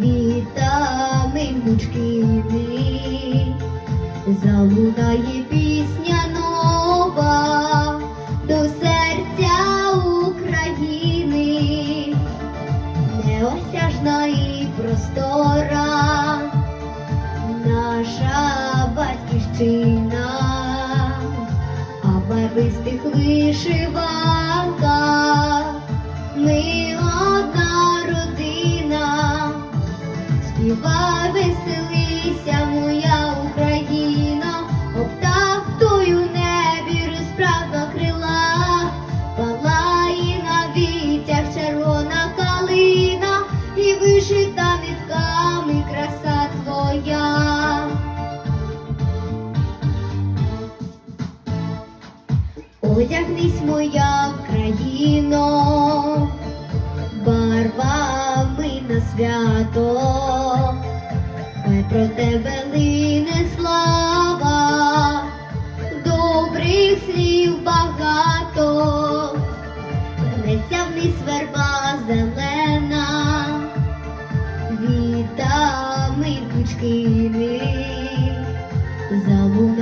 Вітамин гучкини, залунає пісня батьківщина, а в барвистих вишиванках ми одна родина. Співай, веселися, Одягнись, моя Україно, барвами на свято, хай про тебе лине слава, добрих слів багато, гнеться вниз верба зелена, вітами кучкини, залунає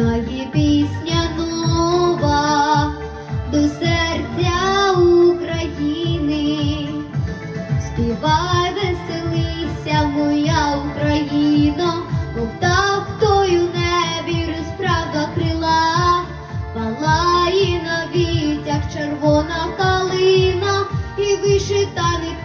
до серця України. Співай, веселися, моя Україно, мов у небі розправда крила, палає на вітях червона калина. І вишита нитками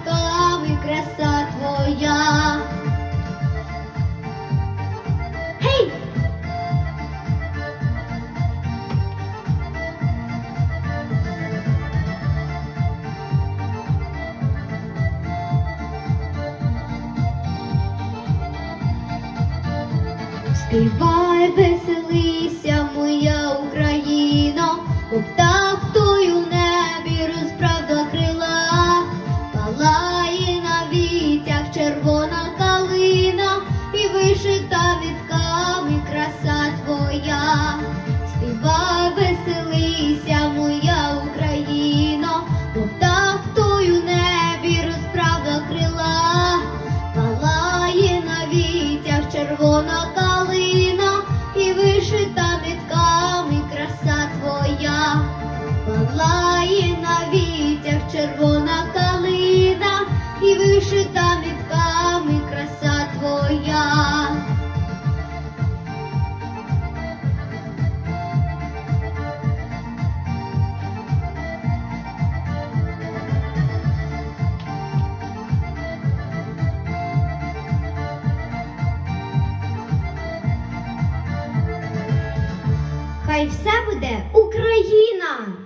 Співай, веселися, моя Україно, у птах той у небі розправда крила, палає на вітях червона калина. І вишита нитками краса твоя. Співай, веселися, моя Україно, у птах той у небі розправда крила, палає на вітях червона калина і вишита нитками краса твоя. Хай все буде Україна!